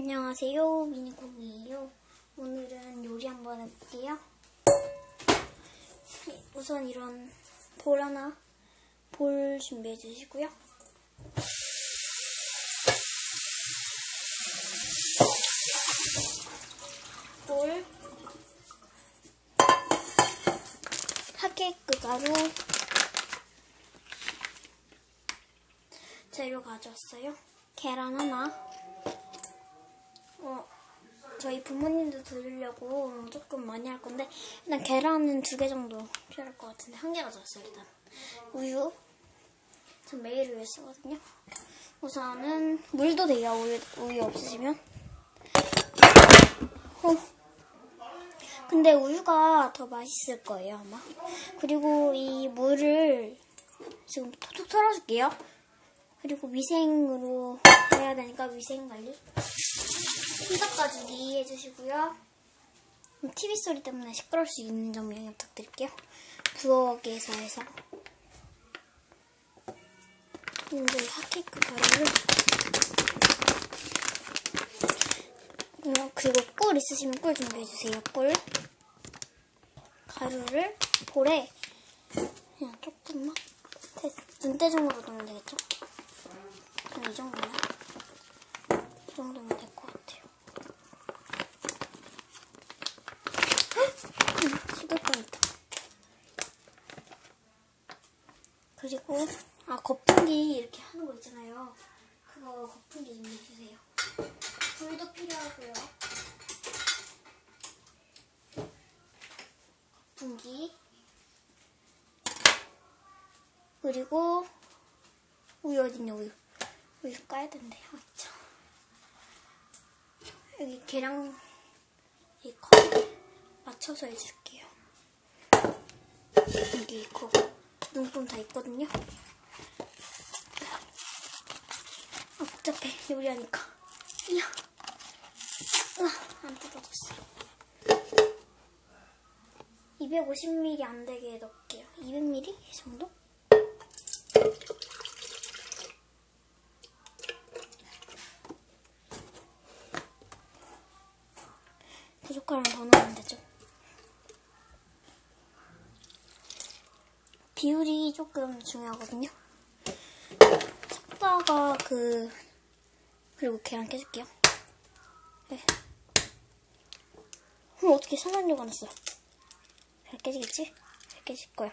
안녕하세요. 미니콩이에요. 오늘은 요리 한번 해볼게요. 우선 이런 볼 하나, 볼 준비해 주시고요. 볼, 핫케이크 가루, 재료 가져왔어요. 계란 하나, 어, 저희 부모님도 드리려고 조금 많이 할 건데 일단 계란은 두 개 정도 필요할 것 같은데 한 개 가져왔어요 일단. 우유. 전 매일 우유 쓰거든요. 우선은 물도 돼요 우유, 우유 없으시면. 어. 근데 우유가 더 맛있을 거예요 아마. 그리고 이 물을 지금 톡톡 털어줄게요 그리고 위생으로 해야 되니까 위생 관리 희석 가지기 해주시고요. TV 소리 때문에 시끄러울 수 있는 점 양해 부탁드릴게요. 부엌에서 해서 이제 핫케이크 가루를 어, 그리고 꿀 있으시면 꿀 준비해주세요. 꿀 가루를 볼에 그냥 조금만 대- 눈대중으로 넣으면 되겠죠? 한이 정도면 이 정도면 될 것 같아요. 쏟을 뻔했다. 그리고 아 거품기 이렇게 하는 거 있잖아요. 그거 거품기 좀 해주세요. 불도 필요하고요. 거품기 그리고 우유 어딨냐 우유 우유 까야 된대. 아 참. 여기 계량 이 컵에 맞춰서 해줄게요. 여기 있고 눈금 다 있거든요. 아 복잡해 요리하니까. 이야. 으아, 안 뜯어졌어요. 250ml 안 되게 넣을게요. 200ml 정도? 부족하면 더 넣으면 되죠. 비율이 조금 중요하거든요. 섞다가 그 그리고 계란 깨줄게요. 네. 어, 어떻게 산란료가 났어? 잘 깨지겠지? 잘 깨질 거야.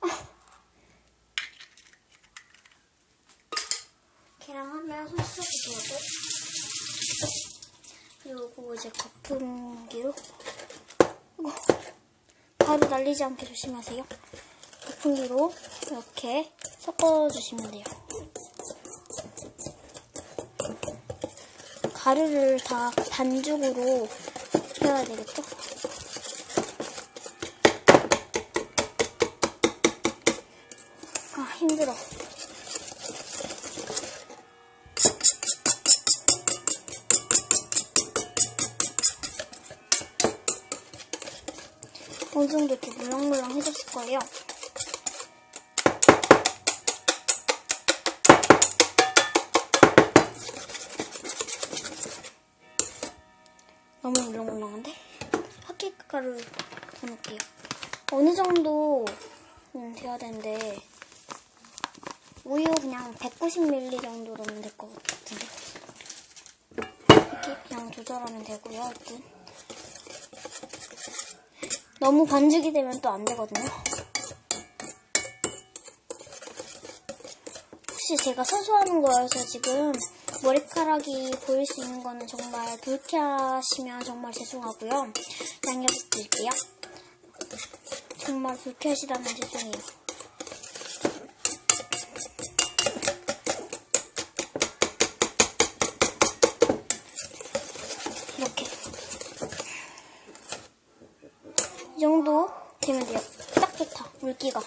아. 계란 하면 손수건이 되고 이제 거품기로 이거 가루 날리지 않게 조심하세요. 거품기로 이렇게 섞어주시면 돼요. 가루를 다 반죽으로 해야 되겠죠? 아 힘들어. 어느 정도 이렇게 물렁물렁 해졌을 거예요. 너무 물렁물렁한데? 핫케이크 가루를 더 넣을게요. 어느 정도는 돼야 되는데 우유 그냥 190ml 정도 넣으면 될 것 같은데 이렇게 그냥 조절하면 되고요. 하여튼 너무 반죽이 되면 또 안 되거든요. 혹시 제가 서서 하는 거여서 지금 머리카락이 보일 수 있는 거는 정말 불쾌하시면 정말 죄송하고요. 양해 부탁드릴게요. 정말 불쾌하시다면 죄송해요. 이렇게. 이 정도 되면 돼요. 딱 좋다, 물기가.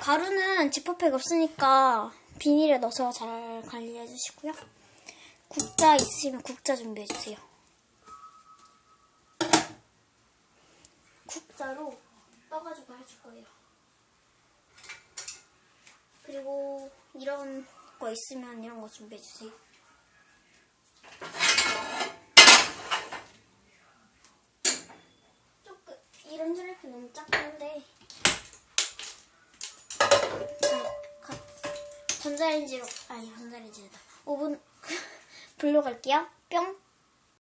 가루는 지퍼팩 없으니까 비닐에 넣어서 잘 관리해 주시고요. 국자 있으시면 국자 준비해 주세요. 국자로 떠가지고 해줄 거예요. 그리고 이런 거 있으면 이런 거 준비해 주세요. 조금 이런 슬래프 너무 작은데 전자레인지로 아니 전자레인지다 오븐 불러 갈게요. 뿅.